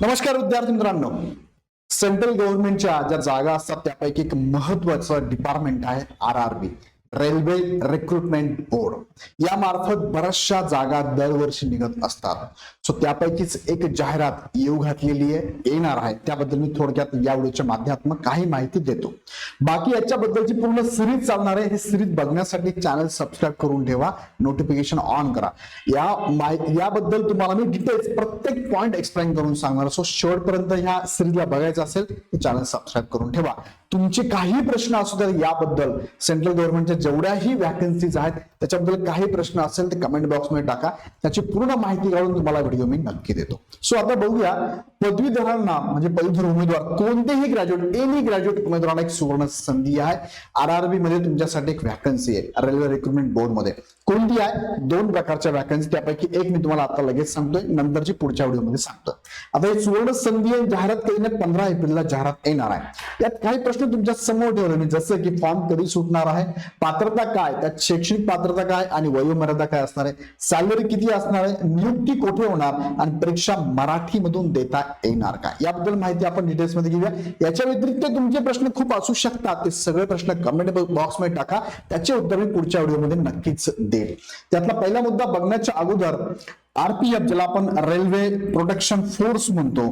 नमस्कार विद्यार्थी मित्रांनो. सेंट्रल गव्हर्नमेंटच्या ज्या जागा असतात त्यापैकी एक महत्वाचं डिपार्टमेंट आहे R R B railway recruitment board. या मार्फत बऱ्याचशा जागा दरवर्षी निघत असतात. सो त्यापैकीच एक जाहिरात येऊ घातलेली आहे. येणार आहे. त्याबद्दल मी थोडक्यात या व्हिडिओच्या माध्यमातून काही माहिती देतो. बाकी याच्याबद्दलची पूर्ण सिरीज चालणार आहे. हे सिरीज बघण्यासाठी चॅनल सबस्क्राईब करून ठेवा. नोटिफिकेशन ऑन करा. या माहि- याबद्दल तुम्हाला मी डिटेल्स प्रत्येक पॉईंट एक्सप्लेन करून सांगणार. सो शेवटपर्यंत ह्या सिरीजला बघायचं असेल तर चॅनल सबस्क्राईब करून ठेवा. तुमचे काही प्रश्न असू द्या याबद्दल. सेंट्रल गव्हर्नमेंटच्या जेवढ्याही वॅकन्सीज आहेत त्याच्याबद्दल काही प्रश्न असेल तर कमेंट बॉक्समध्ये टाका. त्याची पूर्ण माहिती काढून तुम्हाला व्हिडिओ मी नक्की देतो. सो आता बघूया पदवीधरांना म्हणजे पदवीधर उमेदवार कोणतेही ग्रॅज्युएट एनी ग्रॅज्युएट उमेदवाराला एक सुवर्ण संधी आहे. आर आर बी मध्ये तुमच्यासाठी एक वॅकन्सी आहे रेल्वे रिक्रुटमेंट बोर्डमध्ये. कोणती आहे? दोन प्रकारच्या वॅकन्सी त्यापैकी एक मी तुम्हाला आता लगेच सांगतोय नंतरची पुढच्या व्हिडिओमध्ये सांगतो आता हे सुवर्ण संधी आहे जाहिरात केल्याने पंधरा एप्रिलला जाहिरात येणार आहे. त्यात काही प्रश्न तुमच्यासमोर ठेवले. मी जसं की फॉर्म कधी सुटणार आहे पात्रता काय त्यात शैक्षणिक पात्रता काय आणि वयोमर्यादा काय असणार आहे? सॅलरी किती असणार आहे? नियुक्ती कुठे होणार? आणि परीक्षा मराठीमधून देता येणार का? याबद्दल माहिती आपण डिटेल्समध्ये घेऊया. याच्या व्यतिरिक्त तुमचे प्रश्न खूप असू शकतात. ते सगळे प्रश्न कमेंट बॉक्समध्ये टाका. त्याचे उत्तर मी पुढच्या व्हिडिओमध्ये नक्कीच देईल. त्यातला पहिला मुद्दा बघण्याच्या अगोदर आरपीएफ ज्याला आपण रेल्वे प्रोटेक्शन फोर्स म्हणतो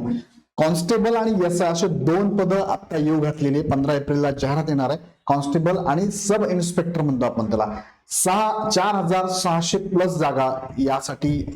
कॉन्स्टेबल आणि एस आय असे दोन पदं आता येऊ घातलेली पंधरा एप्रिलला जाहिरात येणार आहे. कॉन्स्टेबल आणि सब इन्स्पेक्टर म्हणतो आपण त्याला. सहा चार हजार सहाशे प्लस जागा यासाठी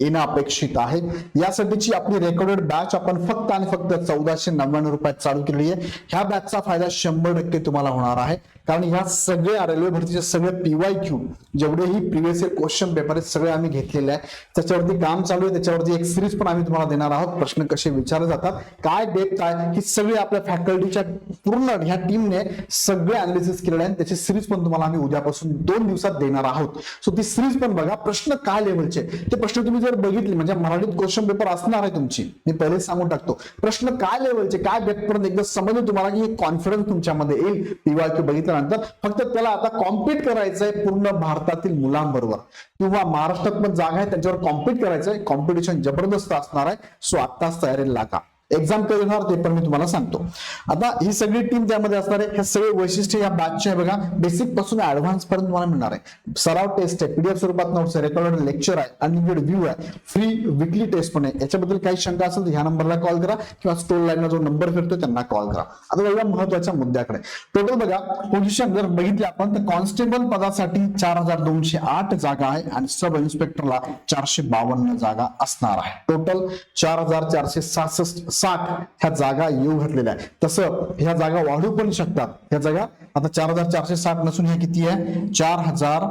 येणं अपेक्षित आहे. यासाठीची आपली रेकॉर्डेड बॅच आपण फक्त आणि फक्त चौदाशे नव्याण्णव रुपयात चालू केलेली आहे. ह्या बॅचचा फायदा शंभर टक्के तुम्हाला होणार आहे. कारण ह्या सगळ्या रेल्वे भरतीचे सगळे पीवाय क्यू जेवढेही प्रिव्हियस इयर क्वेश्चन पेपर आहेत सगळे आम्ही घेतलेले आहे. त्याच्यावरती काम चालू आहे त्याच्यावरती एक सिरीज पण आम्ही तुम्हाला देणार आहोत. प्रश्न कसे विचारले जातात काय डेप्थ आहे ही सगळी आपल्या फॅकल्टीच्या पूर्ण ह्या टीमने सगळे अनालिसिस केलेले आहे त्याची सिरीज पण तुम्हाला आम्ही उद्यापासून दोन दिवसात देणार आहोत. सो ती सिरीज पण बघा प्रश्न काय लेवलचे ते प्रश्न तुम्ही जर बघितली म्हणजे मराठीत क्वेश्चन पेपर असणार आहे तुमची. मी पहिले सांगून टाकतो. प्रश्न काय लेवलचे काय व्यक्तपर्यंत एकदा समजलं तुम्हाला की कॉन्फिडन्स तुमच्यामध्ये येईल पीवाय बघितल्यानंतर. फक्त त्याला आता कॉम्पीट करायचंय पूर्ण भारतातील मुलांबरोबर. किंवा महाराष्ट्रात पण जागा आहे त्यांच्यावर कॉम्पिट करायचंय. कॉम्पिटिशन जबरदस्त असणार आहे. सो आत्ताच तयारीला लागा. एक्झाम कधी होणार ते पण मी तुम्हाला सांगतो. आता ही सगळी टीम त्यामध्ये असणार आहे. हे सगळे वैशिष्ट्य या बॅचचे आहे बघा. बेसिकपासून ऍडव्हान्स पर्यंत तुम्हाला मिळणार आहे. सराव टेस्ट आहे पीडीएफ स्वरूपात नोट्स आहे रेकॉर्डेड लेक्चर आहे अनलिमिटेड व्ह्यू आहे फ्री विकली टेस्ट पण आहे. याच्याबद्दल काही शंका असेल तर ह्या नंबरला कॉल करा किंवा स्टोर लाईनला जो नंबर फिरतो त्यांना कॉल करा. आता बघा महत्त्वाच्या मुद्द्याकडे. टोटल बघा पोझिशन जर बघितली आपण तर कॉन्स्टेबल पदासाठी चार हजार दोनशे आठ जागा आहे आणि सब इन्स्पेक्टरला चारशे बावन्न जागा असणार आहे. टोटल चार हजार चारशे सहासष्ट साठ ह्या जागा येऊ घातलेल्या आहे तसं ह्या जागा वाढू पण शकतात. ह्या जागा आता चार हजार चारशे साठ नसून हे किती आहे? चार हजार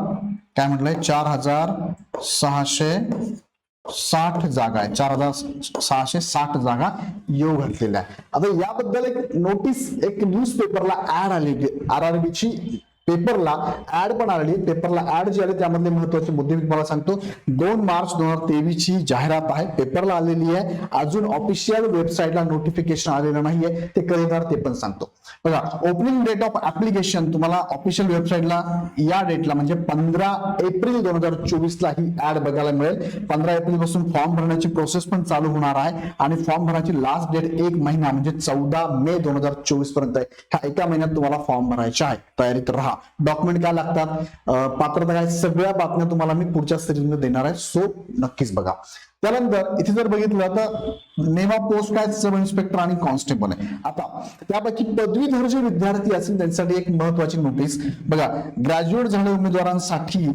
काय म्हटलंय? चार हजार सहाशे साठ जागा आहे. चार हजार सहाशे साठ जागा येऊ घातलेल्या आहे आता याबद्दल एक नोटीस एक न्यूज पेपरला ऍड आली आर आर ची. पेपरला ऍड पण आलेली पेपरला ऍड जी आली त्यामधले महत्त्वाचे मुद्दे मी तुम्हाला सांगतो. दोन मार्च दोन हजार तेवीस ची जाहिरात आहे. पेपरला आलेली आहे. अजून ऑफिशियल वेबसाईटला नोटिफिकेशन आलेलं नाहीये. ते कधी येणार ते पण सांगतो. बघा ओपनिंग डेट ऑफ ऍप्लिकेशन तुम्हाला ऑफिशियल वेबसाईटला या डेटला म्हणजे पंधरा एप्रिल दोन हजार चोवीस ला ही ऍड बघायला मिळेल. पंधरा एप्रिलपासून फॉर्म भरण्याची प्रोसेस पण चालू होणार आहे. आणि फॉर्म भरण्याची लास्ट डेट एक महिना म्हणजे चौदा मे दोन हजार चोवीसपर्यंत आहे. ह्या एका महिन्यात तुम्हाला फॉर्म भरायचा आहे. तयारीत राहा. डॉक्युमेंट काय लागतात. पात्रता काय सगळ्या बातम्या तुम्हाला मी पुढच्या सिरीजमध्ये देणार आहे. सो नक्कीच बघा. त्यानंतर इथे जर बघितलं तर नेमा पोस्ट काय सब इन्स्पेक्टर आणि कॉन्स्टेबल आहे. आता त्यापैकी पदवीधर जे विद्यार्थी असतील त्यांच्यासाठी एक महत्वाची नोटीस बघा ग्रॅज्युएट झालेल्या उमेदवारांसाठी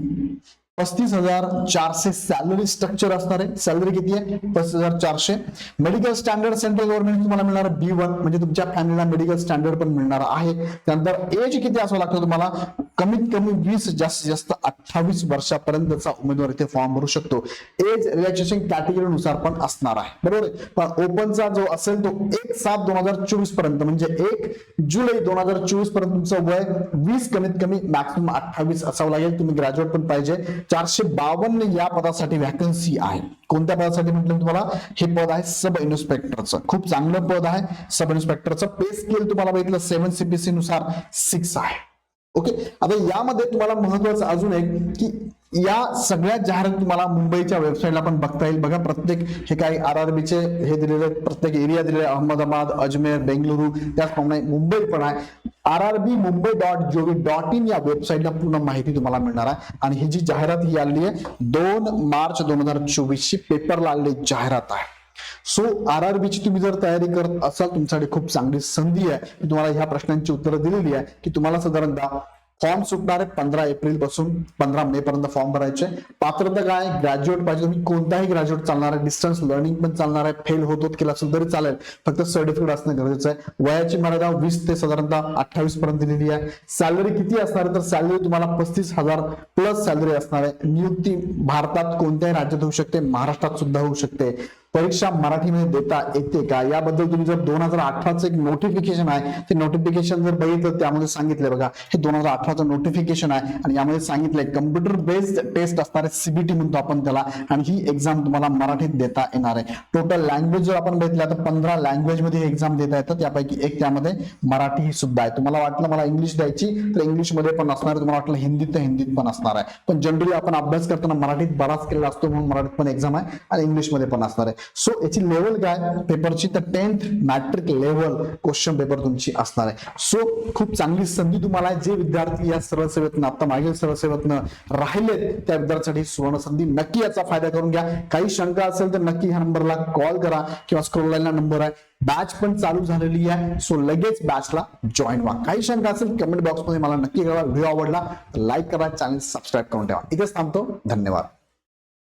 पस्तीस हजार चारशे सॅलरी स्ट्रक्चर असणार आहे. सॅलरी किती आहे? पस्तीस हजार चारशे. मेडिकल स्टँडर्ड सेंट्रल गव्हर्नमेंट तुम्हाला मिळणार बी वन म्हणजे तुमच्या फॅमिलीला मेडिकल स्टँडर्ड पण मिळणार आहे. त्यानंतर एज किती असावं लागतं तुम्हाला? कमीत कमी वीस जास्तीत जास्त अठ्ठावीस वर्षापर्यंतचा उमेदवार इथे फॉर्म भरू शकतो. एज रिलॅक्सेशन कॅटेगरीनुसार पण असणार आहे. बरोबर आहे? पण ओपनचा जो असेल तो एक सात दोन हजार चोवीसपर्यंत म्हणजे एक जुलै दोन हजार चोवीसपर्यंत तुमचं वय वीस कमीत कमी मॅक्सिमम अठ्ठावीस असावं लागेल. तुम्ही ग्रॅज्युएट पण पाहिजे. चारशे बावन्न या पदासाठी व्हॅकन्सी आहे. कोणत्या पदासाठी म्हटलं तुम्हाला? हे पद आहे सब इन्स्पेक्टरचं खूप चांगलं पद आहे. सब इन्स्पेक्टरचं पे स्केल तुम्हाला बघितलं सेव्हन सीपीसी नुसार सिक्स आहे. ओके आता यामध्ये तुम्हाला महत्वाचं अजून एक की या सगळ्या जाहिरात तुम्हाला मुंबईच्या वेबसाईटला पण बघता येईल. बघा प्रत्येक हे काही आर आर बीचे हे दिलेले आहेत, प्रत्येक एरिया दिलेले अहमदाबाद अजमेर बेंगलुरू त्याचप्रमाणे मुंबई पण आहे. R R B Mumbai dot G O V dot in या वेबसाईटला पूर्ण माहिती तुम्हाला मिळणार आहे. आणि ही जी जाहिरात ही आलेली आहे दोन मार्च दोन हजार चोवीसची पेपरला आलेली जाहिरात आहे. सो आर आर बी ची तुम्ही जर तयारी करत असाल तुमच्याकडे खूप चांगली संधी आहे. मी तुम्हाला ह्या प्रश्नांची उत्तरं दिलेली आहे की तुम्हाला साधारणतः फॉर्म सुटणार आहे पंधरा एप्रिलपासून पंधरा मे पर्यंत फॉर्म भरायचे. पात्रता काय ग्रॅज्युएट पाहिजे. तुम्ही कोणताही ग्रॅज्युएट चालणार आहे. डिस्टन्स लर्निंग पण चालणार आहे. फेल होत होत केला असेल तरी चालेल. फक्त सर्टिफिकेट असणं गरजेचं आहे. वयाची मर्यादा वीस ते साधारणतः अठ्ठावीस पर्यंत दिलेली आहे. सॅलरी किती असणार आहे? तर सॅलरी तुम्हाला पस्तीस हजार प्लस सॅलरी असणार आहे. नियुक्ती भारतात कोणत्याही राज्यात होऊ शकते. महाराष्ट्रात सुद्धा होऊ शकते. परीक्षा मराठीमध्ये देता येते का? याबद्दल तुम्ही जर दोन हजार अठराचं एक नोटिफिकेशन आहे ते नोटिफिकेशन जर बघितलं त्यामध्ये सांगितलंय बघा हे दोन हजार अठराचं नोटिफिकेशन आहे आणि यामध्ये सांगितलंय कम्प्युटर बेस्ड टेस्ट असणार सीबीटी म्हणतो आपण त्याला आणि ही एक्झाम तुम्हाला मराठीत देता येणार आहे. टोटल लँग्वेज जर आपण बघितलं तर पंधरा लँग्वेजमध्ये एक्झाम देता येतं त्यापैकी एक त्यामध्ये मराठी ही सुद्धा आहे. तुम्हाला वाटलं मला इंग्लिश द्यायची तर इंग्लिशमध्ये पण असणार तुम्हाला वाटलं हिंदीत तर हिंदीत पण असणार आहे. पण जनरली आपण अभ्यास करताना मराठीत बराच केलेला असतो म्हणून मराठीत पण एक्झाम आहे आणि इंग्लिशमध्ये पण असणार आहे. सो याची लेवल काय? पेपरची तर tenth matric level question paper तुमची असणार आहे. सो खूप चांगली संधी तुम्हाला जे विद्यार्थी या सरळ सेवेतनं आता मागील सरळ सेवेतनं राहिलेत त्या विद्यार्थ्यांसाठी सुवर्ण संधी नक्की याचा फायदा करून घ्या. काही शंका असेल तर नक्की ह्या नंबरला कॉल करा किंवा स्क्रोलाईनला नंबर आहे. बॅच पण चालू झालेली आहे. सो लगेच बॅचला जॉईन व्हा. काही शंका असेल कमेंट बॉक्समध्ये मला नक्की कळवा. व्हिडिओ आवडला लाईक करा. चॅनल सबस्क्राईब करून ठेवा. इथेच थांबतो. धन्यवाद.